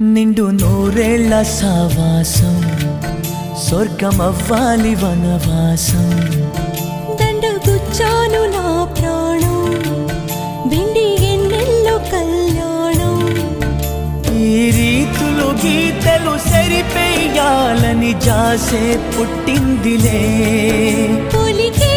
నిండు నూరేళ్ళ సావాసం స్వర్గమవ్వాలి వనవాసం. దండగుచ్చాను నా ప్రాణం వెండి ఎన్నెల్లో కళ్యాణం. ఈ రీతులు గీతలు సరిపేయాలని జాసే పుట్టిందిలే. పొలికే